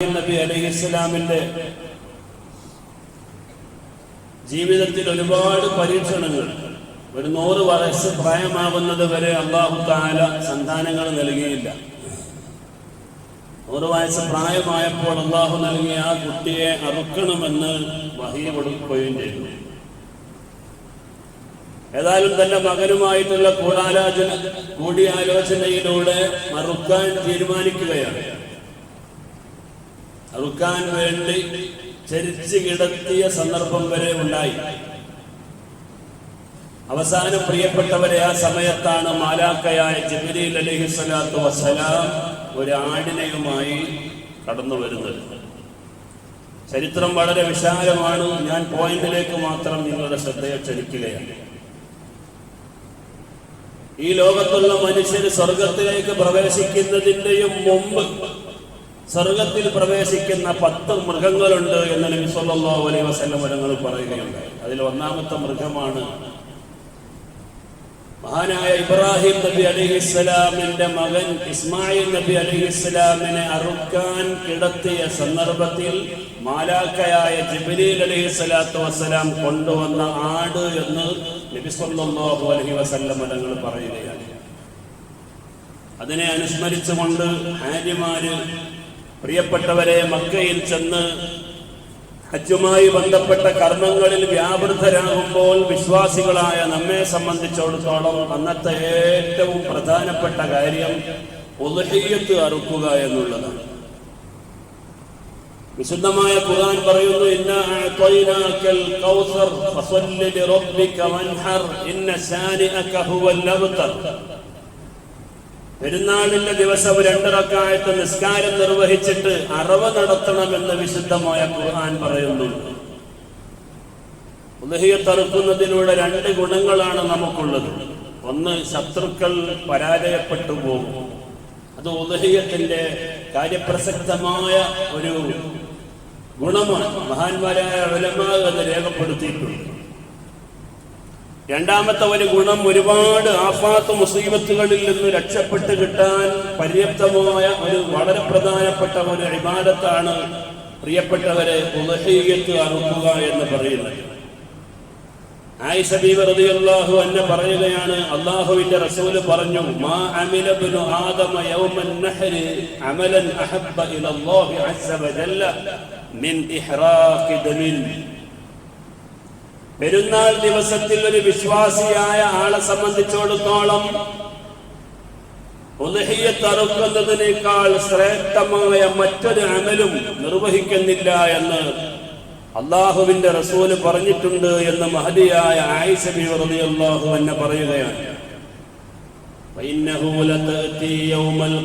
നബി അലൈഹി ജീവിതത്തിൽ ഒരുപാട് പരീക്ഷണങ്ങൾ. ഒരു നൂറ് വയസ്സ് പ്രായമാകുന്നത് വരെ അള്ളാഹു താല സന്താനങ്ങൾ നൽകിയില്ല. നൂറ് വയസ്സ് പ്രായമായപ്പോൾ അള്ളാഹു നൽകിയ ആ കുട്ടിയെ അറുക്കണമെന്ന് വഹി കൊടുക്കുകയും ചെയ്തു. ഏതായാലും തന്റെ മകനുമായിട്ടുള്ള കൂടാലോചന കൂടിയാലോചനയിലൂടെ മറുക്കാൻ തീരുമാനിക്കുകയാണ്. അറുക്കാൻ വേണ്ടി ചരിച്ചു കിടത്തിയ സന്ദർഭം വരെ ഉണ്ടായി. അവസാനം പ്രിയപ്പെട്ടവരെ ആ സമയത്താണ് മാലാക്കയായ ജബരീൽ അലഹി സ്വലാത്തു വസ്സലാം ഒരു ആടിനെയുമായി കടന്നു വരുന്നത്. ചരിത്രം വളരെ വിശാലമാണ്. ഞാൻ പോയിന്റിലേക്ക് മാത്രം നിങ്ങളുടെ ശ്രദ്ധയെ ക്ഷണിക്കുകയാണ്. ഈ ലോകത്തുള്ള മനുഷ്യർ സ്വർഗത്തിലേക്ക് പ്രവേശിക്കുന്നതിന്റെയും മുമ്പ് സ്വർഗത്തിൽ പ്രവേശിക്കുന്ന പത്ത് മൃഗങ്ങളുണ്ട് എന്ന് നബി സല്ലല്ലാഹു അലൈഹി വസല്ലം പറയുകയുണ്ടായി. അതിൽ ഒന്നാമത്തെ മൃഗമാണ് മഹാനായ ഇബ്രാഹിം നബി അലിഹിസ്സലാമിന്റെ മകൻ ഇസ്മായിൽ നബി അലിഹിസ്സലാമിനെ അറുക്കാൻ കിടത്തിയ സന്ദർഭത്തിൽ മാലാക്കയായ ജിബ്രീൽ അലൈഹി സ്വലാത്തു വസ്സലാം കൊണ്ടുവന്ന ആട് എന്ന് നബി സല്ലല്ലാഹു അലൈഹി വസല്ലം പറയുകയാണ്. അതിനെ അനുസ്മരിച്ചുകൊണ്ട് ഹാജിമാര് പ്രിയപ്പെട്ടവരെ മക്കയിൽ ചെന്ന് ഹജ്ജുമായി ബന്ധപ്പെട്ട കർമ്മങ്ങളിൽ വ്യാപൃതരാകുമ്പോൾ വിശ്വാസികളായ നമ്മെ സംബന്ധിച്ചിടത്തോളം അന്നത്തെ ഏറ്റവും പ്രധാനപ്പെട്ട കാര്യം ഒതുഹീയത്ത് അറുക്കുക എന്നുള്ളതാണ്. വിശുദ്ധമായ ഖുർആൻ പറയുന്നു ഇന്ന അഅ്തൈനാക്കൽ കൗസർ ഫസല്ലി ലിറബ്ബിക വൻഹർ ഇന്ന ശാനിഅക ഹുവൽ അബ്തർ പെരുന്നാളിന്റെ ദിവസം രണ്ടിറക്കായിട്ട് നിസ്കാരം നിർവഹിച്ചിട്ട് അറവ് നടത്തണമെന്ന് വിശുദ്ധമായ ഖുർആൻ പറയുന്നുണ്ട് ഉദഹിയത്തറുക്കുന്നതിലൂടെ രണ്ട് ഗുണങ്ങളാണ് നമുക്കുള്ളത്. ഒന്ന് ശത്രുക്കൾ പരാജയപ്പെട്ടു പോകും. അത് ഉദഹിയത്തിന്റെ കാര്യപ്രസക്തമായ ഒരു ഗുണമാണ്. മഹാന്മാരായ എന്ന് രേഖപ്പെടുത്തിയിട്ടുണ്ട്. രണ്ടാമത്തെ ഒരു ഗുണം ഒരുപാട് ആഫാത്ത് മുസീബത്തുകളിൽ നിന്ന് രക്ഷപ്പെട്ട് കിട്ടാൻ പര്യാപ്തമായ ഒരു വളരെ പ്രധാനപ്പെട്ട ഒരു അഭിമാനത്താണ് പ്രിയപ്പെട്ടവരെ ഉദഹീയത്ത് അറുക്കുക എന്ന് പറയുന്നത്. ആയിഷ ബീവി റളിയല്ലാഹു അൻഹ പറയുകയാണ് അള്ളാഹുവിന്റെ റസൂൽ പറഞ്ഞു മാ അമില ഇബ്നു ആദമ യൗമൻ നഹ്രി അമലൻ അഹബ്ബ ഇലല്ലാഹി അസ്സ വജല്ല ഇഹ്റാഖി ദമിൻ. പെരുന്നാൾ ദിവസത്തിൽ ഒരു വിശ്വാസിയായ ആളെ സംബന്ധിച്ചിടത്തോളം ഒലഹിയെ തറുക്കുന്നതിനേക്കാൾ ശ്രേഷ്ഠമായ മറ്റൊരു അമലും നിർവഹിക്കുന്നില്ല എന്ന് അള്ളാഹുവിന്റെ റസൂൽ പറഞ്ഞിട്ടുണ്ട് എന്ന് മഹതിയായ ആയിഷബി റളിയല്ലാഹു എന്നെ പറയുകയാണ്. യൗമൽ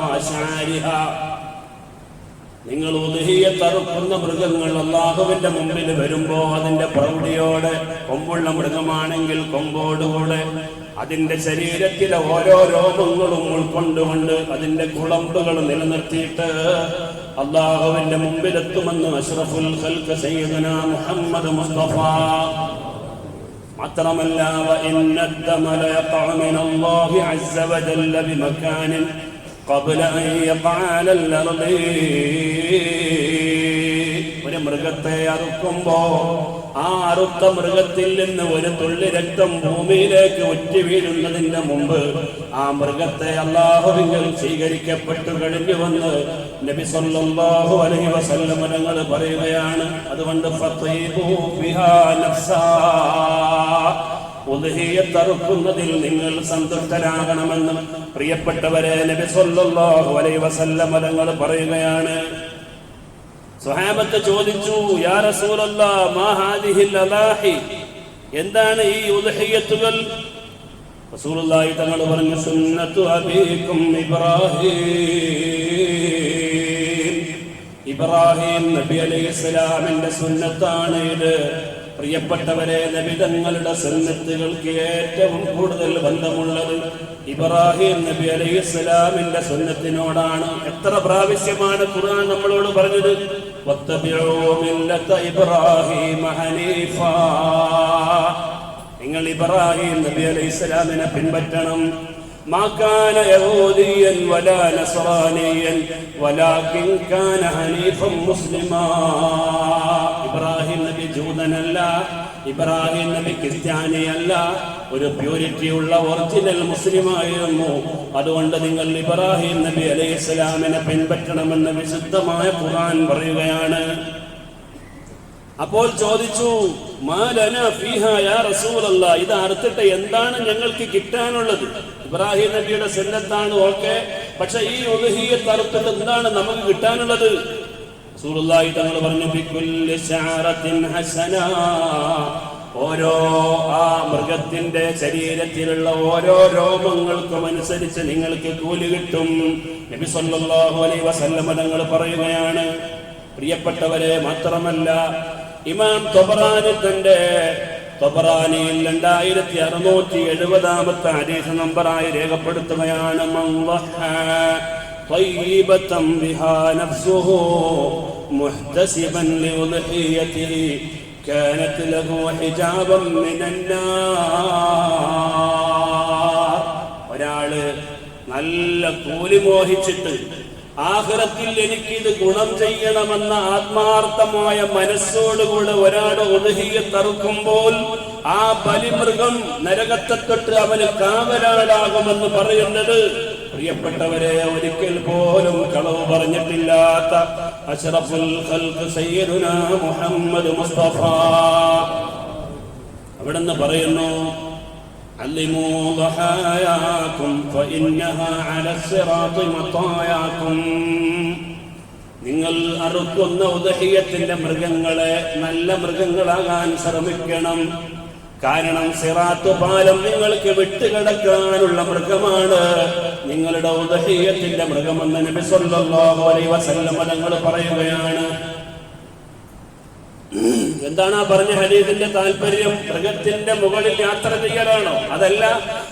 വഅശാരിഹാ നിങ്ങൾ ഉദഹിയെ തറുക്കുന്ന മൃഗങ്ങൾ അള്ളാഹുവിന്റെ മുമ്പിൽ വരുമ്പോ അതിന്റെ പ്രൗഢിയോടെ കൊമ്പുള്ള മൃഗമാണെങ്കിൽ കൊമ്പോടുകൂടെ അതിന്റെ ശരീരത്തിലെ ഓരോ രോഗങ്ങളും ഉൾക്കൊണ്ടുകൊണ്ട് അതിന്റെ കുളമ്പുകൾ നിലനിർത്തിയിട്ട് അള്ളാഹുവിന്റെ മുമ്പിലെത്തുമെന്ന് അഷ്റഫുൽ ഖൽഖ് സയ്യിദുന മുഹമ്മദ് മുസ്തഫ മാത്രമല്ല وإن الدم ليقع من الله عز وجل بمكان قبل أن يقع على الأرض ഒരു മൃഗത്തെ അറുക്കുമ്പോ ആ അറുത്ത മൃഗത്തിൽ നിന്ന് ഒരു തുള്ളി രക്തം ഭൂമിയിലേക്ക് ഉറ്റി വീഴുന്നതിന് മുമ്പ് ആ മൃഗത്തെ അള്ളാഹുവിൽ സ്വീകരിക്കപ്പെട്ടു കഴിഞ്ഞുവെന്ന് നബി സല്ലല്ലാഹു അലൈഹി വസല്ലം തങ്ങൾ പറയുകയാണ് അതുകൊണ്ട് ഫത്തീബു ബിഹാ നഫ്സാ ഉദഹിയത്തറുക്കുന്നതിൽ നിങ്ങൾ സന്തുഷ്ടരാകണമെന്ന് പ്രിയപ്പെട്ടവരെ നബി സല്ലല്ലാഹു അലൈഹി വസല്ലം തങ്ങൾ പറയുകയാണ്. സ്വഹാബത്ത് ചോദിച്ചു യാ റസൂലല്ലാ മാ ഹാദിഹിൽ അലാഹി എന്താണ് ഈ ഉദഹിയത്തുകൾ? റസൂലുള്ളാഹി തങ്ങൾ പറഞ്ഞു സുന്നത്തു അബീക്കും ഇബ്രാഹിം. ഇബ്രാഹിം നബി അലൈഹി സ്വലാമിന്റെ സുന്നത്താണ് ഇത്. പ്രിയപ്പെട്ടവരെ നബിതങ്ങളുടെ സുന്നത്തുകൾക്ക് ഏറ്റവും കൂടുതൽ ബന്ധമുള്ളത് ഇബ്രാഹിം നബി അലൈഹി സ്വലാമിന്റെ സുന്നത്തിനോടാണ്. എത്ര പ്രാവശ്യമാണ് ഖുർആൻ നമ്മളോട് പറഞ്ഞത്? നിങ്ങൾ ഇബ്രാഹിം നബി അലൈഹി സ്വലാമിനെ പിൻപറ്റണം. ما كان يهوديا ولا نصرانيا ولكن كان حنيفا مسلما ഇബ്രാഹിം നബി ജൂതനല്ല ഇബ്രാഹിം നബി ക്രിസ്ത്യാനിയല്ല ഒരു പ്യൂരിറ്റി ഉള്ള ഒറിജിനൽ മുസ്ലിമായിരുന്നു അതുകൊണ്ട് നിങ്ങൾ ഇബ്രാഹിം നബി അലൈഹി സ്വലാമിനെ പിൻപറ്റണമെന്ന് വിശുദ്ധമായ ഖുർആൻ പറയുകയാണ് അപ്പോൾ ചോദിച്ചു ഇത് അറുത്തിട്ട് എന്താണ് ഞങ്ങൾക്ക് കിട്ടാനുള്ളത്? ഇബ്രാഹിം നബിയുടെ സെന്നത്താണ് ഓക്കെ. പക്ഷെ ഈ ഉദഹിയത്ത് അറുത്തിട്ട് എന്താണ് നമുക്ക് കിട്ടാനുള്ളത്? റസൂലുള്ളാഹി തങ്ങൾ പറഞ്ഞു ശഅറത്തിൻ ഓരോ ആ മൃഗത്തിന്റെ ശരീരത്തിലുള്ള ഓരോ രോമങ്ങൾക്കും അനുസരിച്ച് നിങ്ങൾക്ക് കൂലി കിട്ടും. നബി സല്ലല്ലാഹു അലൈഹി വസല്ലമ തങ്ങൾ പറയുകയാണ് പ്രിയപ്പെട്ടവരെ മാത്രമല്ല ഇമാം തൊബറാനി തന്റെ തൊബറാനിയിൽ രണ്ടായിരത്തി അറുന്നൂറ്റി എഴുപതാമത്തെ ഹദീസ് നമ്പറായി രേഖപ്പെടുത്തുകയാണ് മൻ ضحى طيبة بها نفسه محتسبا لأضحيته كانت له حجابا من النار ഒരാള് നല്ല കൂലി മോഹിച്ചിട്ട് ആഹ്റത്തിൽ എനിക്കിത് ഗുണം ചെയ്യണമെന്ന ആത്മാർത്ഥമായ മനസ്സോടുകൂടെ ഒരാൾ ഒഴുകിയെ തറുക്കുമ്പോൾ ആ ബലിമൃഗം നരകത്തെ തൊട്ട് അവന് കാവലാളാകുമെന്ന് പറയുന്നത്. പ്രിയപ്പെട്ടവരെ ഒരിക്കൽ പോലും കളവ് പറഞ്ഞിട്ടില്ലാത്ത അഷറഫുൽ മുഹമ്മദ് മുസ്തഫ. അവിടെന്ന് പറയുന്നു علموا ضحاياكم فإنها على الصراط مطاياكم നിങ്ങൾ അറുക്കുന്ന ഉദഹിയത്തിന്റെ മൃഗങ്ങളെ നല്ല മൃഗങ്ങളാകാൻ ശ്രമിക്കണം കാരണം സിറാത്ത് പാലം നിങ്ങൾക്ക് വിട്ടുകിടക്കാനുള്ള മൃഗമാണ് നിങ്ങളുടെ ഉദഹിയത്തിന്റെ മൃഗമെന്ന് നബി സല്ലല്ലാഹു അലൈഹി വസല്ലം തങ്ങൾ പറയുകയാണ് എന്താണ് ആ പറഞ്ഞ ഹരീതിന്റെ താല്പര്യം? മൃഗത്തിന്റെ മുകളിൽ യാത്ര ചെയ്യലാണോ? അതല്ല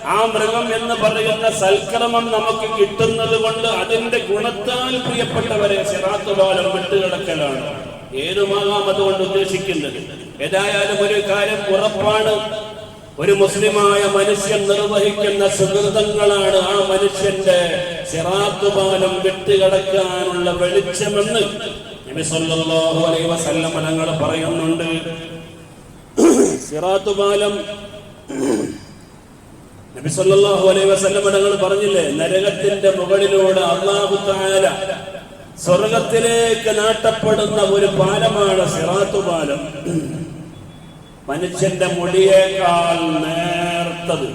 ആ മൃഗം എന്ന് പറയുന്ന സൽക്രമം നമുക്ക് കിട്ടുന്നത് കൊണ്ട് അതിന്റെ ഗുണത്താൽ പ്രിയപ്പെട്ടവരെ സിറാത്തുപാലം വിട്ടുകിടക്കലാണ് ഏതുമാകാം അതുകൊണ്ട് ഉദ്ദേശിക്കുന്നത്? ഏതായാലും ഒരു കാര്യം ഉറപ്പാണ്. ഒരു മുസ്ലിമായ മനുഷ്യൻ നിർവഹിക്കുന്ന സുഹൃതങ്ങളാണ് ആ മനുഷ്യന്റെ സിറാത്തുപാലം വിട്ടുകിടക്കാനുള്ള വെളിച്ചമെന്ന് തങ്ങൾ പറയുന്നുണ്ട് സിറാത്തു പാലം നബി സല്ലല്ലാഹു അലൈഹി വസല്ലം തങ്ങൾ പറഞ്ഞില്ലേ നരകത്തിന്റെ മുകളിലൂടെ അല്ലാഹു തആല സ്വർഗത്തിലേക്ക് നാട്ടപ്പെടുന്ന ഒരു പാലമാണ് സിറാത്തു പാലം. മനുഷ്യന്റെ മുടിയേക്കാൾ നേർത്തത്.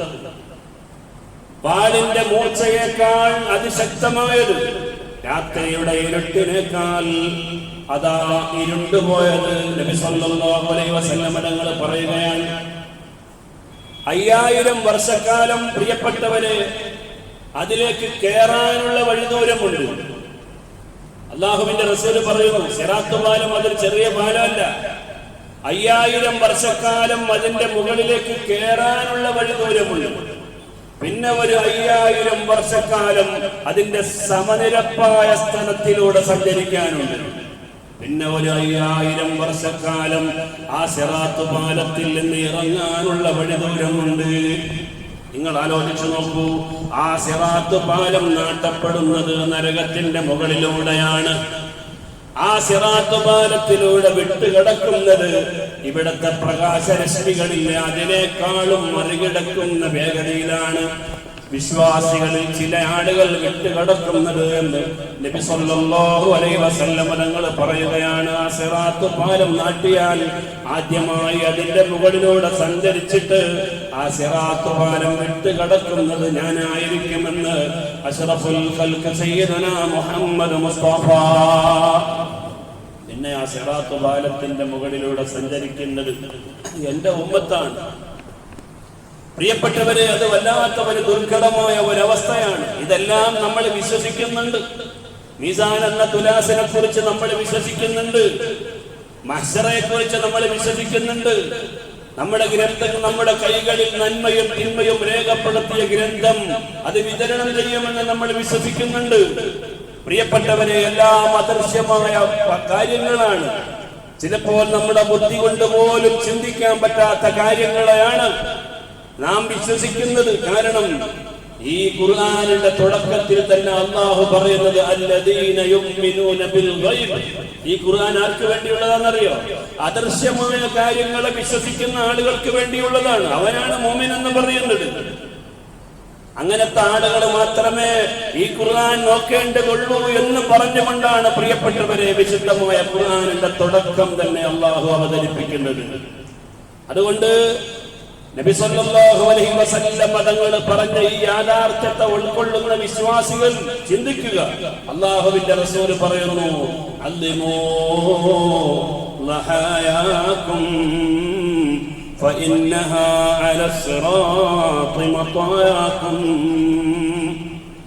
പാലിന്റെ മൂർച്ചയേക്കാൾ അതിശക്തമായത് രാത്രിയുടെ ഇരുട്ടിനേക്കാൾ അതാ ഇരുണ്ടുപോയത് നബി സല്ലല്ലാഹു അലൈഹി തങ്ങൾ പറയുകയാണ്. അയ്യായിരം വർഷക്കാലം പ്രിയപ്പെട്ടവര് അതിലേക്ക് കയറാനുള്ള വഴിദൂരമുണ്ട്. അള്ളാഹുവിന്റെ റസൂൽ പറയുന്നു സിറാത്ത് പാലം അതൊരു ചെറിയ പാലമല്ല. അയ്യായിരം വർഷക്കാലം അതിന്റെ മുകളിലേക്ക് കയറാനുള്ള വഴിദൂരമുണ്ട്. പിന്നെ ഒരു അയ്യായിരം വർഷക്കാലം അതിന്റെ സമനിരപ്പായ സ്ഥലത്തിലൂടെ സഞ്ചരിക്കാനുണ്ട്. പിന്നെ ഒരു അയ്യായിരം വർഷക്കാലം ആ സിറാത്ത് പാലത്തിൽ നിന്ന് ഇറങ്ങാനുള്ള വഴിദൂരമുണ്ട്. നിങ്ങൾ ആലോചിച്ചു നോക്കൂ ആ സിറാത്ത് പാലം നാട്ടപ്പെടുന്നത് നരകത്തിന്റെ മുകളിലൂടെയാണ്. ആ സിറാത്തുപാലത്തിലൂടെ വിട്ടുകിടക്കുന്നത് ഇവിടത്തെ പ്രകാശരശ്മികളില്ല? അതിനേക്കാളും മറികടക്കുന്ന വേഗതയിലാണ്. വിശ്വാസികളിൽ ചില ആളുകൾ വിട്ടുകിടക്കുന്നത് എന്ന് നബി സല്ലല്ലാഹു അലൈഹി വസല്ലം തങ്ങൾ പറയുകയാണ്. ആ സിറാത്ത് പാലം നാട്ടിയാൽ ആദ്യമായി അതിന്റെ മുകളിലൂടെ സഞ്ചരിച്ചിട്ട് ആ സിറാത്ത് പാലം വിട്ടുകിടക്കുന്നത് ഞാനായിരിക്കുമെന്ന് അഷ്റഫുൽ ഖൽഖ് സയ്യിദുനാ മുഹമ്മദ് മുസ്തഫ. പിന്നെ ആ സിറാത്ത് പാലത്തിന്റെ മുകളിലൂടെ സഞ്ചരിക്കുന്നത് എന്റെ ഉമ്മത്താണ്. പ്രിയപ്പെട്ടവരെ അത് വല്ലാത്ത ഒരു ദുർഘടമായ ഒരവസ്ഥയാണ്. ഇതെല്ലാം നമ്മൾ വിശ്വസിക്കുന്നുണ്ട്. മീസാൻ എന്ന തുലാസിനെ കുറിച്ച് നമ്മൾ വിശ്വസിക്കുന്നുണ്ട്. മഹ്സറയെ കുറിച്ച് നമ്മൾ വിശ്വസിക്കുന്നുണ്ട്. നമ്മുടെ ഗ്രന്ഥം നമ്മുടെ കൈകളിൽ നന്മയും തിന്മയും രേഖപ്പെടുത്തിയ ഗ്രന്ഥം അത് വിതരണം ചെയ്യുമെന്ന് നമ്മൾ വിശ്വസിക്കുന്നുണ്ട്. പ്രിയപ്പെട്ടവരെ എല്ലാം അദൃശ്യമായ കാര്യങ്ങളാണ്. ചിലപ്പോൾ നമ്മുടെ ബുദ്ധി കൊണ്ട് പോലും ചിന്തിക്കാൻ പറ്റാത്ത കാര്യങ്ങളെയാണ്. നാം വിശ്വസിക്കുന്നത് കാരണം ഈ ഖുർആനിന്റെ തുടക്കത്തിൽ തന്നെ അള്ളാഹു പറയുന്നത് ഈ ഖുർആൻ ആർക്ക് വേണ്ടിയുള്ളതാണെന്നറിയോ? അദൃശ്യമായ കാര്യങ്ങളെ വിശ്വസിക്കുന്ന ആളുകൾക്ക് വേണ്ടിയുള്ളതാണ്. അവനാണ് മോമിൻ എന്ന് പറയുന്നത്. അങ്ങനത്തെ ആളുകൾ മാത്രമേ ഈ ഖുർആൻ നോക്കേണ്ടതുള്ളൂ എന്ന് പറഞ്ഞുകൊണ്ടാണ് പ്രിയപ്പെട്ടവരെ വിശുദ്ധമായ ഖുർആനിന്റെ തുടക്കം തന്നെ അള്ളാഹു അവതരിപ്പിക്കുന്നത്. അതുകൊണ്ട് നബി സല്ലല്ലാഹു അലൈഹി വസല്ലം മതങ്ങൾ പറഞ്ഞ ഈ യാഥാർത്ഥ്യത്തെ ഉൾക്കൊള്ളുന്ന വിശ്വാസികൾ ചിന്തിക്കുക അള്ളാഹുവിന്റെ റസൂൽ പറയുന്നു അല്ലിമോ ലഹായാക്കും فإنها على الصراط مطاياكم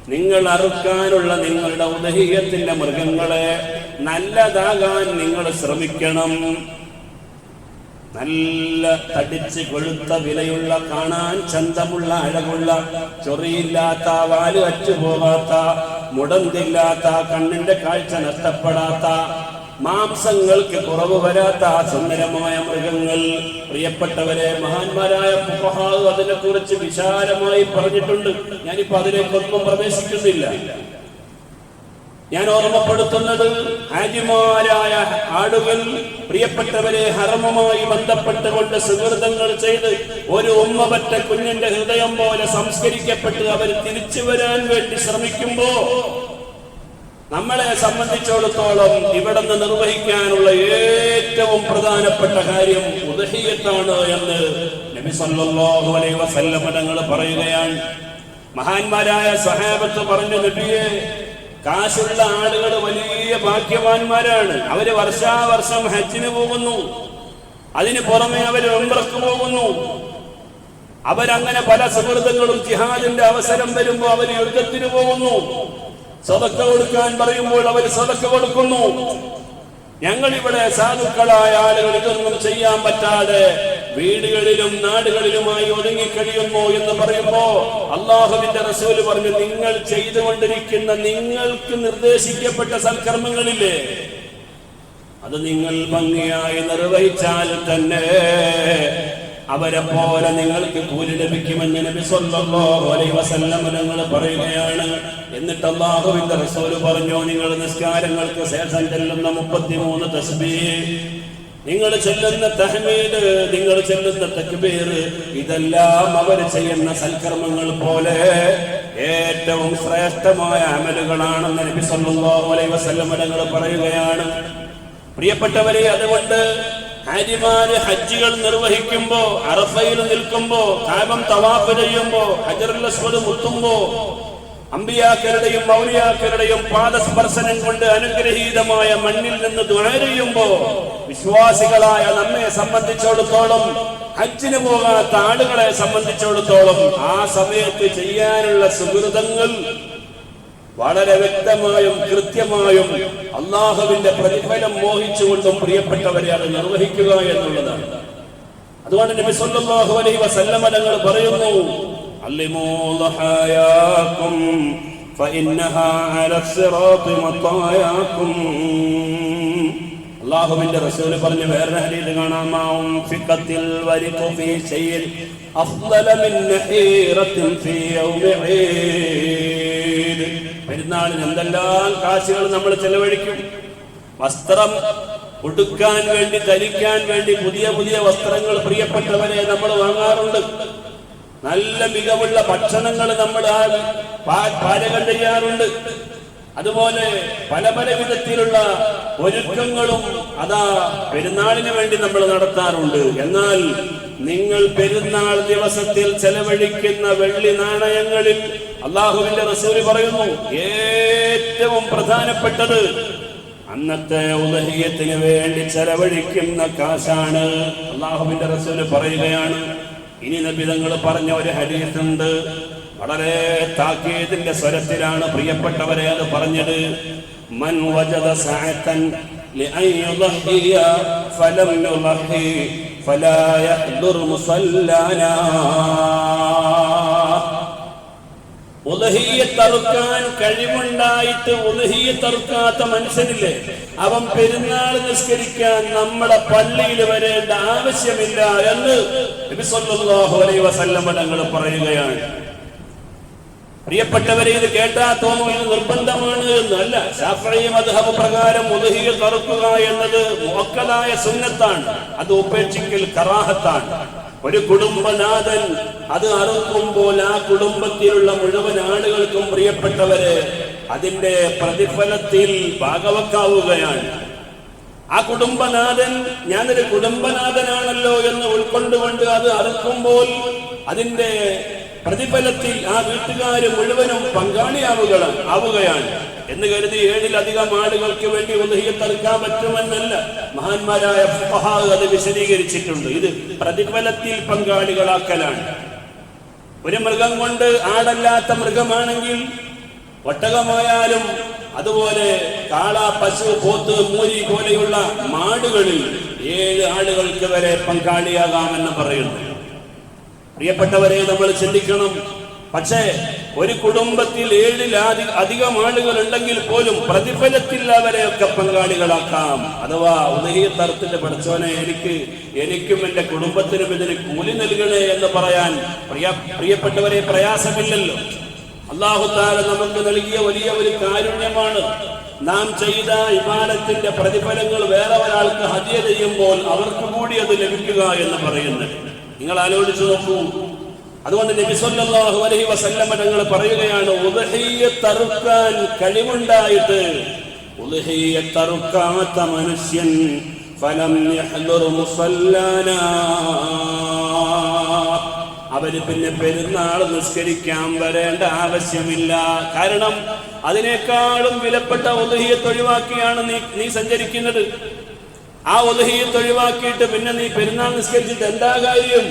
നിങ്ങൾ അറുക്കാനുള്ള നിങ്ങളുടെ ഉദഹീയത്തിന്റെ മൃഗങ്ങളെ നല്ലതാകാൻ നിങ്ങൾ ശ്രമിക്കണം നല്ല തടിച്ച് കൊഴുത്ത വിലയുള്ള കാണാൻ ചന്തമുള്ള അഴകുള്ള ചൊറിയില്ലാത്ത വാൽ അറ്റുപോകാത്ത മുടന്തില്ലാത്ത കണ്ണിന്റെ കാഴ്ച നഷ്ടപ്പെടാത്ത മാംസങ്ങൾക്ക് കുറവ് വരാത്ത സുന്ദരമായ മൃഗങ്ങൾ. പ്രിയപ്പെട്ടവരെ മഹാന്മാരായ അതിനെ കുറിച്ച് വിശാലമായി പറഞ്ഞിട്ടുണ്ട്. ഞാനിപ്പോ അതിലേക്കൊന്നും പ്രവേശിക്കുന്നില്ല. ഞാൻ ഓർമ്മപ്പെടുത്തുന്നത് ഹാജിമാരായ ആളുകൾ പ്രിയപ്പെട്ടവരെ ഹർമ്മമായി ബന്ധപ്പെട്ടുകൊണ്ട് സുഹൃതങ്ങൾ ചെയ്ത് ഒരു ഉമ്മപറ്റ കുഞ്ഞിന്റെ ഹൃദയം പോലെ സംസ്കരിക്കപ്പെട്ട് അവർ തിരിച്ചു വരാൻ വേണ്ടി ശ്രമിക്കുമ്പോ നമ്മളെ സംബന്ധിച്ചിടത്തോളം ഇവിടെ നിന്ന് നിർവഹിക്കാനുള്ള ഏറ്റവും പ്രധാനപ്പെട്ട കാര്യം ഉദഹീയത്താണ് എന്ന് നബി സല്ലല്ലാഹു അലൈഹി തങ്ങൾ പറയുകയാണ്. മഹാന്മാരായ സഹാബത്ത് പറഞ്ഞു നബിയെ കാശുള്ള ആളുകൾ വലിയ ഭാഗ്യവാന്മാരാണ്. അവർ വർഷാവർഷം ഹജ്ജിന് പോകുന്നു. അതിന് പുറമെ അവർ ഉംറക്ക് പോകുന്നു. അവരങ്ങനെ പല സുഹൃത്തുക്കളും ജിഹാദിന്റെ അവസരം വരുമ്പോൾ അവർ യുദ്ധത്തിന് പോകുന്നു. സതക്ക കൊടുക്കാൻ പറയുമ്പോൾ അവർ സതക്ക കൊടുക്കുന്നു. ഞങ്ങൾ ഇവിടെ സാധുക്കളായ ആളുകൾ ഇതൊന്നും ചെയ്യാൻ പറ്റാതെ വീടുകളിലും നാടുകളിലുമായി ഒതുങ്ങിക്കഴിയുന്നു എന്ന് പറയുമ്പോ അള്ളാഹുവിന്റെ റസൂൽ പറഞ്ഞു നിങ്ങൾ ചെയ്തുകൊണ്ടിരിക്കുന്ന നിങ്ങൾക്ക് നിർദ്ദേശിക്കപ്പെട്ട സൽക്കർമ്മങ്ങളില്ലേ? അത് നിങ്ങൾ ഭംഗിയായി നിർവഹിച്ചാൽ തന്നെ അവരെ പോലെ നിങ്ങൾക്ക് കൂലി ലഭിക്കുമെന്ന് നബി സല്ലല്ലാഹു അലൈഹി വസല്ലം നിങ്ങൾ പറയുകയാണ്. എന്നിട്ട് അള്ളാഹുവിന്റെ റസൂൽ പറഞ്ഞു നിങ്ങൾ നിസ്കാരങ്ങൾക്ക് ശേഷം ചെല്ലുന്ന മുപ്പത്തിമൂന്ന് തസ്ബീഹ്. നിങ്ങൾ ചെല്ലുന്ന തഹ്മീദ് നിങ്ങൾ ചെല്ലുന്ന തക്ബീർ ഇതെല്ലാം അവർ ചെയ്യുന്ന സൽക്കർമ്മങ്ങൾ പോലെ ഏറ്റവും ശ്രേഷ്ഠമായ അമലുകളാണെന്ന് നബി സല്ലല്ലാഹു അലൈഹി വസല്ലം പറയുകയാണ്. പ്രിയപ്പെട്ടവരെ അതുകൊണ്ട് ഹാജിമാര് ഹജ്ജികൾ നിർവഹിക്കുമ്പോ അറഫയിൽ നിൽക്കുമ്പോ കാബം തവാഫ് ചെയ്യുമ്പോ ഹജറുൽ അസ്വദ് മുത്തുമ്പോ അമ്പിയാക്കളുടെയും മൗലിയാക്കളുടെയും പാദസ്പർശനം കൊണ്ട് അനുഗ്രഹീതമായ മണ്ണിൽ നിന്ന് ദുഴയുമ്പോ വിശ്വാസികളായ നമ്മെ സംബന്ധിച്ചിടത്തോളം ഹജ്ജിന് പോകാത്ത ആളുകളെ സംബന്ധിച്ചിടത്തോളം ആ സമയത്ത് ചെയ്യാനുള്ള സുഹൃതങ്ങൾ വളരെ വ്യക്തമായും കൃത്യമായും അള്ളാഹുവിന്റെ പ്രതിഫലം മോഹിച്ചുകൊണ്ടും പ്രിയപ്പെട്ടവരെ അത് നിർവഹിക്കുക എന്നുള്ളതാണ്. അതുകൊണ്ട് നബി സല്ലല്ലാഹു അലൈഹി വസല്ലമ തങ്ങൾ പറയുന്നു അല്ലിമൂ ലഹായാകും ഫഇന്നഹാ അല സിറാത്തി മത്തായാകും. അള്ളാഹുവിന്റെ റസൂൽ പറഞ്ഞു വേറെ ഹദീസ് കാണാം. ഫിഖത്തിൽ വരിഖു ഫീ ശൈഇൻ അഫ്ളല മിൻ ഹീറത്തിൻ ഫീ യൗമി ഈദ് പെരുന്നാളിന് എന്തെല്ലാം കാശുകൾ നമ്മൾ ചെലവഴിക്കും? വസ്ത്രം ഉടുക്കാൻ വേണ്ടി ധരിക്കാൻ വേണ്ടി പുതിയ പുതിയ വസ്ത്രങ്ങൾ പ്രിയപ്പെട്ടവരെ നമ്മൾ വാങ്ങാറുണ്ട്. നല്ല മികവുള്ള ഭക്ഷണങ്ങൾ നമ്മൾ ആ പാചകം ചെയ്യാറുണ്ട്. അതുപോലെ പല പല വിധത്തിലുള്ള ഒരുക്കങ്ങളും അതാ പെരുന്നാളിന് വേണ്ടി നമ്മൾ നടത്താറുണ്ട്. എന്നാൽ നിങ്ങൾ പെരുന്നാൾ ദിവസത്തിൽ ചെലവഴിക്കുന്ന വെള്ളി നാണയങ്ങളിൽ അള്ളാഹുവിന്റെ റസൂൽ പറയുന്നു ഏറ്റവും പ്രധാനപ്പെട്ടത് അന്നത്തെ ഉദഹീയത്തിന് വേണ്ടി ചെലവഴിക്കുന്ന കാശാണ്. അള്ളാഹുവിന്റെ റസൂൽ പറയുകയാണ്. ഇനി നബിതങ്ങൾ പറഞ്ഞ ഒരു ഹരീസുണ്ട് വളരെ താക്കീതിന്റെ സ്വരത്തിലാണ് പ്രിയപ്പെട്ടവരെ അത് പറഞ്ഞത്. മൻ വജദ സഅതൻ لأن يضحي فلم يضحي فلا يحضر مصلانا ഉദഹീയത്തറുക്കാൻ കഴിവുണ്ടായിട്ട് ഉദഹീയത്തറുക്കാത്ത മനുഷ്യനില്ലേ അവൻ പെരുന്നാൾ നിസ്കരിക്കാൻ നമ്മുടെ പള്ളിയിൽ വരേണ്ട ആവശ്യമില്ല എന്ന് നബി സല്ലല്ലാഹു അലൈഹി വസല്ലം തങ്ങൾ പറയുകയാണ് പ്രിയപ്പെട്ടവരെ ഇത് കേട്ടാ തോന്നും ഇത് നിർബന്ധമാണ് എന്നല്ല. ശാസ്ത്രീയ മധുഹബ് പ്രകാരം ഉദഹിയ തറുക്കുക എന്നത് മുക്കലായ സുന്നത്താണ്. അത് ഉപേക്ഷിക്കൽ കറാഹത്താണ്. ഒരു കുടുംബനാഥൻ അത് അറുക്കുമ്പോൾ ആ കുടുംബത്തിലുള്ള മുഴുവൻ ആളുകൾക്കും പ്രിയപ്പെട്ടവര് അതിന്റെ പ്രതിഫലത്തിൽ ഭാഗവക്കാവുകയാണ്. ആ കുടുംബനാഥൻ ഞാനൊരു കുടുംബനാഥനാണല്ലോ എന്ന് ഉൾക്കൊണ്ടുകൊണ്ട് അത് അറുക്കുമ്പോൾ അതിന്റെ പ്രതിഫലത്തിൽ ആ വീട്ടുകാർ മുഴുവനും പങ്കാളിയാവുക ആവുകയാണ്. എന്ന് കരുതി ഏഴിലധികം ആളുകൾക്ക് വേണ്ടി ഉദഹിയത്തെറുക്കാൻ പറ്റുമെന്നല്ല മഹാന്മാരായ അത് വിശദീകരിച്ചിട്ടുണ്ട്. ഇത് പ്രതിഫലത്തിൽ പങ്കാളികളാക്കലാണ്. ഒരു മൃഗം കൊണ്ട് ആടല്ലാത്ത മൃഗമാണെങ്കിൽ ഒട്ടകമായാലും അതുപോലെ കാള പശു പോത്ത് മൂരി പോലെയുള്ള മാടുകളിൽ ഏഴ് ആളുകൾക്ക് വരെ പങ്കാളിയാകാമെന്ന് പറയുന്നു. പ്രിയപ്പെട്ടവരെ നമ്മൾ ചിന്തിക്കണം. പക്ഷേ ഒരു കുടുംബത്തിൽ ഏഴിൽ അധി- അധികം ആളുകൾ ഉണ്ടെങ്കിൽ പോലും പ്രതിഫലത്തിൽ അവരെയൊക്കെ പങ്കാളികളാക്കാം. അഥവാ ഉദയത്തരത്തിന്റെ പഠിച്ചവനെ എനിക്ക് എനിക്കും എന്റെ കുടുംബത്തിനും ഇതിന് കൂലി നൽകണേ എന്ന് പറയാൻ പ്രിയ പ്രിയപ്പെട്ടവരെ പ്രയാസമില്ലല്ലോ. അള്ളാഹുത്താല നമുക്ക് നൽകിയ വലിയ ഒരു കാരുണ്യമാണ്. നാം ചെയ്ത ഇമാനത്തിന്റെ പ്രതിഫലങ്ങൾ വേറെ ഒരാൾക്ക് ഹതിയ ചെയ്യുമ്പോൾ അവർക്ക് കൂടി അത് ലഭിക്കുക എന്ന് പറയുന്നത്. നിങ്ങൾ ആലോചിച്ചു നോക്കൂ. അതുകൊണ്ട് നബി സല്ലല്ലാഹു അലൈഹി വസല്ലമ തങ്ങൾ പറയുകയാണ് തറുക്കാൻ കഴിവുണ്ടായിട്ട് ഉദ്ഹിയത്തറുക്കാത്ത മനുഷ്യൻ ഫലം അവർ പിന്നെ പെരുന്നാൾ നിസ്കരിക്കാൻ വരേണ്ട ആവശ്യമില്ല. കാരണം അതിനേക്കാളും വിലപ്പെട്ട ഒതുഹിയെ ഒഴിവാക്കിയാണ് നീ നീ സഞ്ചരിക്കുന്നത്. ആ ഒലഹീത്ത് ഒഴിവാക്കിയിട്ട് പിന്നെ നീ പെരുന്നാൾ നിസ്കരിച്ചിട്ട് എന്താ കാര്യം?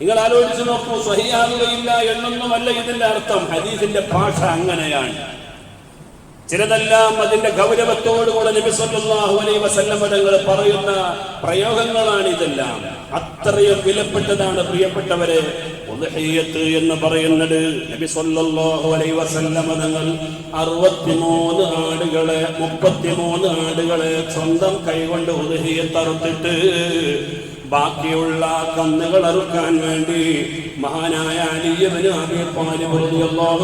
നിങ്ങൾ ആലോചിച്ച് നോക്കൂ സഹിയാവുകയില്ല എന്നൊന്നുമല്ല ഇതിന്റെ അർത്ഥം. ഹദീസിന്റെ ഭാഷ അങ്ങനെയാണ്. ചിലതെല്ലാം അതിന്റെ ഗൗരവത്തോടുകൂടെ നബി സല്ലല്ലാഹു അലൈഹി വസല്ലം തങ്ങൾ പറയുന്ന പ്രയോഗങ്ങളാണ് ഇതെല്ലാം അത്രയും വിലപ്പെട്ടതാണ് പ്രിയപ്പെട്ടവരെ എന്ന് പറയുന്നത് നബി സല്ലല്ലാഹു അലൈഹി വസല്ലമ തങ്ങൾ 63 ആടുകളെ 33 ആടുകളെ സ്വന്തം കൈകൊണ്ട് ഉദഹിയെ അറുത്തിട്ട് ബാക്കിയുള്ള കന്നുകൾ അറുക്കാൻ വേണ്ടി മഹാനായ അലിയവന്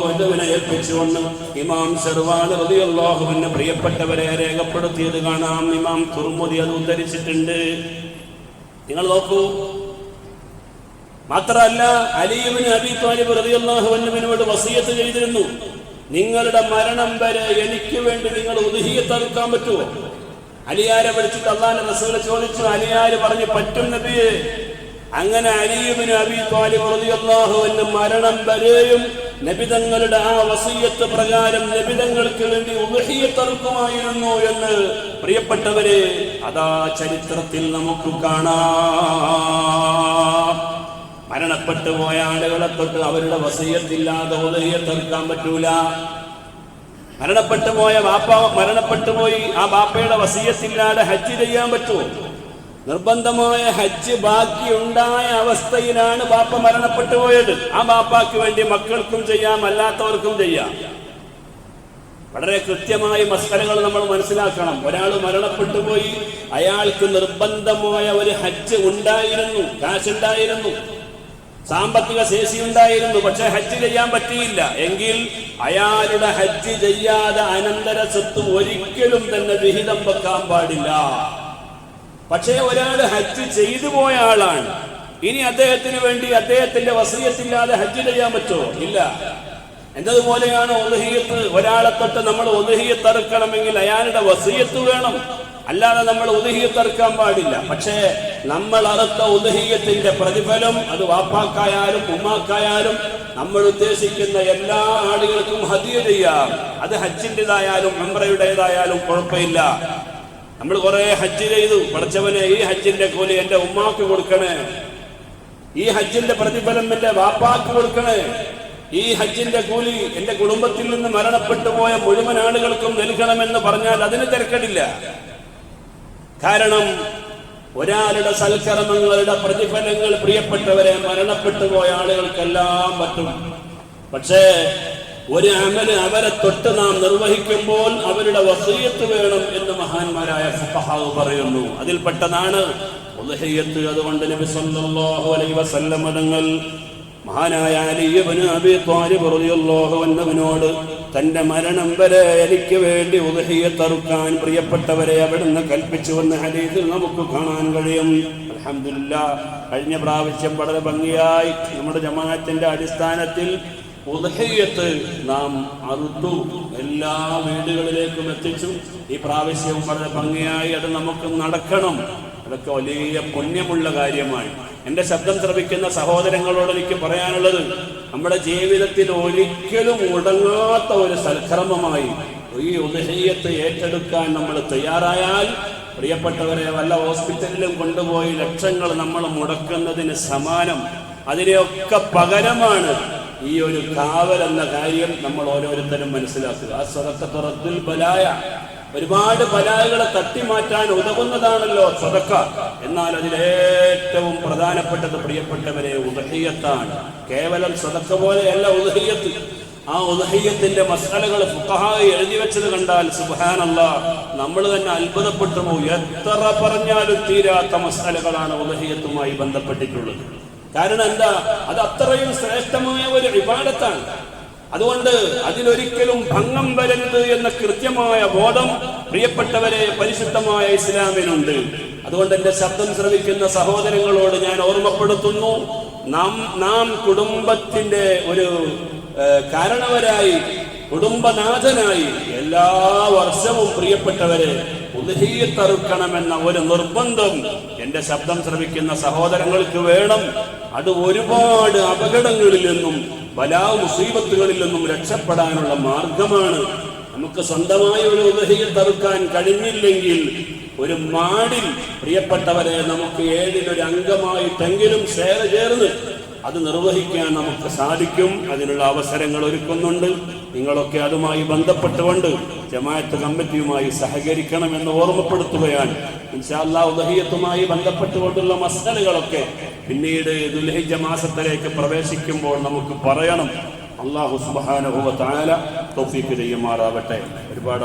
അൻഹുവിനെ ഏൽപ്പിച്ചുകൊണ്ട് ഇമാം റളിയല്ലാഹുവിന് പ്രിയപ്പെട്ടവരെ രേഖപ്പെടുത്തിയത് കാണാം. ഇമാം തുർമുദി അത് ഉദ്ധരിച്ചിട്ടുണ്ട്. നിങ്ങൾ നോക്കൂ. മാത്രമല്ല അലിയുവിന് അബി താലിബ് വസീയത്ത് ചെയ്തിരുന്നു. നിങ്ങളുടെ മരണം വരെ എനിക്ക് വേണ്ടി നിങ്ങൾ ഉദഹിയത്തറുക്കാൻ പറ്റുമോ? അലിയാരെ വിളിച്ചിട്ട് അള്ളാന്റെ റസൂൽ ചോദിച്ചു അലിയാര് പറഞ്ഞു പറ്റും നബിയെ അങ്ങനെ അലിയുബിന് അബി റളിയല്ലാഹു അൻഹു മരണം വരെയും നബിതങ്ങളുടെ ആ വസീയത്ത് പ്രകാരം നബിതങ്ങൾക്ക് വേണ്ടി ഉദഹിയത്തറുക്കുമായിരുന്നു എന്ന് പ്രിയപ്പെട്ടവരെ അതാ ചരിത്രത്തിൽ നമുക്ക് കാണാം. മരണപ്പെട്ടു പോയ ആളുകളെ തൊട്ട് അവരുടെ വസീയത്തില്ലാതെ ഉദഹിയത്തെറുക്കാൻ പറ്റൂല. മരണപ്പെട്ടു പോയ ബാപ്പ മരണപ്പെട്ടു പോയി ആ ബാപ്പയുടെ വസീയത്തില്ലാതെ ഹജ്ജ് ചെയ്യാൻ പറ്റുമോ നിർബന്ധമായ ഹജ്ജ് ബാക്കി ബാക്കിയുണ്ടായ അവസ്ഥയിലാണ് ബാപ്പ മരണപ്പെട്ടു പോയത്. ആ ബാപ്പാക്ക് വേണ്ടി മക്കൾക്കും ചെയ്യാം അല്ലാത്തവർക്കും ചെയ്യാം. വളരെ കൃത്യമായി മസ്കരങ്ങൾ നമ്മൾ മനസ്സിലാക്കണം. ഒരാൾ മരണപ്പെട്ടു പോയി അയാൾക്ക് നിർബന്ധമായ ഒരു ഹജ്ജ് ഉണ്ടായിരുന്നു കാശുണ്ടായിരുന്നു. സാമ്പത്തിക ശേഷി ഉണ്ടായിരുന്നു പക്ഷെ ഹജ്ജ് ചെയ്യാൻ പറ്റിയില്ല. എങ്കിൽ അയാളുടെ ഹജ്ജ് ചെയ്യാതെ അനന്തര സ്വത്തും ഒരിക്കലും തന്നെ വിഹിതം വെക്കാൻ പാടില്ല. പക്ഷേ ഒരാൾ ഹജ്ജ് ചെയ്തു പോയ ആളാണ്. ഇനി അദ്ദേഹത്തിന് വേണ്ടി അദ്ദേഹത്തിന്റെ വസീയത്തില്ലാതെ ഹജ്ജ് ചെയ്യാൻ പറ്റുമോ ഇല്ല. എന്നതുപോലെയാണ് ഒതുഹിയത്ത്. ഒരാളെ തൊട്ട് നമ്മൾ ഒതുഹിയത്ത് അറുക്കണമെങ്കിൽ അയാളുടെ വസീയത്ത് വേണം. അല്ലാതെ നമ്മൾ ഉദഹീയത്തെറുക്കാൻ പാടില്ല. പക്ഷേ നമ്മൾ അറുത്ത ഉദഹീയത്തിന്റെ പ്രതിഫലം അത് വാപ്പാക്കായാലും ഉമ്മാക്കായാലും നമ്മൾ ഉദ്ദേശിക്കുന്ന എല്ലാ ആളുകൾക്കും ഹദിയ ചെയ്യാം. അത് ഹജ്ജിന്റെതായാലും മെമ്പറയുടേതായാലും കുഴപ്പമില്ല. നമ്മൾ കുറെ ഹജ്ജ് ചെയ്തു. പഠിച്ചവനെ ഈ ഹജ്ജിന്റെ കൂലി എന്റെ ഉമ്മാക്ക് കൊടുക്കണേ. ഈ ഹജ്ജിന്റെ പ്രതിഫലം എന്റെ വാപ്പാക്ക് കൊടുക്കണേ. ഈ ഹജ്ജിന്റെ കൂലി എന്റെ കുടുംബത്തിൽ നിന്ന് മരണപ്പെട്ടു പോയ മുഴുവൻ ആളുകൾക്കും നൽകണമെന്ന് പറഞ്ഞാൽ അതിന് തിരക്കടില്ല. കാരണം ഒരാളുടെ സൽക്കർമ്മങ്ങളുടെ പ്രതിഫലങ്ങൾ പ്രിയപ്പെട്ടവരെ മരണപ്പെട്ടു പോയ ആളുകൾക്കെല്ലാം പറ്റും. പക്ഷേ ഒരു അമൽ അവരെ തൊട്ട് നാം നിർവഹിക്കുമ്പോൾ അവരുടെ വസീയത്ത് വേണം എന്ന് മഹാന്മാരായ ഫുഖഹാവ് പറയുന്നു. അതിൽപ്പെട്ടതാണ് പെട്ടതാണ് അതുകൊണ്ട് നബി സല്ലല്ലാഹു അലൈഹി മഹാനായ ഇബ്നു അബി ത്വാലിബ് റളിയല്ലാഹു അൻഹുവിനോട് തന്റെ മരണം വരെ എനിക്ക് വേണ്ടി ഉദഹിയെ തറുക്കാൻ പ്രിയപ്പെട്ടവരെ അവിടുന്ന് കൽപ്പിച്ചുവെന്ന് ഹരീതിൽ നമുക്ക് കാണാൻ കഴിയും. അലഹമില്ല കഴിഞ്ഞ പ്രാവശ്യം വളരെ ഭംഗിയായി നമ്മുടെ ജമാഅത്തിന്റെ അടിസ്ഥാനത്തിൽ ഉദഹയ്യത്ത് നാം അറുത്തു എല്ലാ വീടുകളിലേക്കും എത്തിച്ചു. ഈ പ്രാവശ്യവും വളരെ ഭംഗിയായി അത് നമുക്ക് നടക്കണം. അതൊക്കെ വലിയ പുണ്യമുള്ള കാര്യമാണ്. എന്റെ ശബ്ദം ശ്രവിക്കുന്ന സഹോദരങ്ങളോട് എനിക്ക് പറയാനുള്ളത് നമ്മുടെ ജീവിതത്തിൽ ഒരിക്കലും മുടങ്ങാത്ത ഒരു സൽക്രമമായി ഈ ഉദയത്ത് ഏറ്റെടുക്കാൻ നമ്മൾ തയ്യാറായാൽ പ്രിയപ്പെട്ടവരെ വല്ല ഹോസ്പിറ്റലിലും കൊണ്ടുപോയി ലക്ഷങ്ങൾ നമ്മൾ മുടക്കുന്നതിന് സമാനം. അതിനെയൊക്കെ പകരമാണ് ഈ ഒരു കാവൽ എന്ന കാര്യം നമ്മൾ ഓരോരുത്തരും മനസ്സിലാക്കുക. ആ സ്വതക്കത്തുറത്തിൽ ബലായ ഒരുപാട് ബലായകളെ തട്ടിമാറ്റാൻ ഉതകുന്നതാണല്ലോ സ്വതക്ക എന്നാൽ അതിലേറ്റവും പ്രധാനപ്പെട്ടത് പ്രിയപ്പെട്ടവരെ ഉദഹീയത്താണ്. കേവലം സ്വതക്ക പോലെയല്ല ഉദഹീയത്ത്. ആ ഉദഹീയത്തിന്റെ മസാലകൾ ഫുഖഹായി എഴുതി വെച്ചത് കണ്ടാൽ സുബാനല്ല നമ്മൾ തന്നെ അത്ഭുതപ്പെട്ടു പോകും എത്ര പറഞ്ഞാലും തീരാത്ത മസാലകളാണ് ഉദഹീയത്തുമായി ബന്ധപ്പെട്ടിട്ടുള്ളത്. കാരണം എന്താ? അത് അത്രയും ശ്രേഷ്ഠമായ ഒരു വിവാദത്താണ് അതുകൊണ്ട് അതിലൊരിക്കലും ഭംഗം വരരുത് എന്ന കൃത്യമായ ബോധം പ്രിയപ്പെട്ടവരെ പരിശുദ്ധമായ ഇസ്ലാമിനുണ്ട്. അതുകൊണ്ട് എന്റെ ശബ്ദം ശ്രവിക്കുന്ന സഹോദരങ്ങളോട് ഞാൻ ഓർമ്മപ്പെടുത്തുന്നു. നാം നാം കുടുംബത്തിന്റെ ഒരു കാരണവരായി കുടുംബനാഥനായി എല്ലാ വർഷവും പ്രിയപ്പെട്ടവരെ ഉദഹീത്തറുക്കണമെന്ന ഒരു നിർബന്ധം എന്റെ ശബ്ദം ശ്രവിക്കുന്ന സഹോദരങ്ങൾക്ക് വേണം. അത് ഒരുപാട് അപകടങ്ങളിൽ നിന്നും ബലാ മുസീബത്തുകളിൽ നിന്നും രക്ഷപ്പെടാനുള്ള മാർഗമാണ്. നമുക്ക് സ്വന്തമായ ഒരു ഉദഹീയത്തറുക്കാൻ കഴിഞ്ഞില്ലെങ്കിൽ ഒരു മാടിൽ പ്രിയപ്പെട്ടവരെ നമുക്ക് ഏഴിലൊരു അംഗമായിട്ടെങ്കിലും ചേർന്ന് അത് നിർവഹിക്കാൻ നമുക്ക് സാധിക്കും. അതിനുള്ള അവസരങ്ങൾ ഒരുക്കുന്നുണ്ട്. നിങ്ങളൊക്കെ അതുമായി ബന്ധപ്പെട്ടുകൊണ്ട് ജമാഅത്ത് കമ്മിറ്റിയുമായി സഹകരിക്കണമെന്ന് ഓർമ്മപ്പെടുത്തുകയാണ്. ഇൻഷാല്ലാ ഉദഹിയത്തുമായി ബന്ധപ്പെട്ടുകൊണ്ടുള്ള മസലുകളൊക്കെ പിന്നീട് ദുൽഹിജ മാസത്തിലേക്ക് പ്രവേശിക്കുമ്പോൾ നമുക്ക് പറയണം. അള്ളാഹു സുബാനുഭവ താല തൊഫീക്ക് ചെയ്യുമാറാവട്ടെ. ഒരുപാട്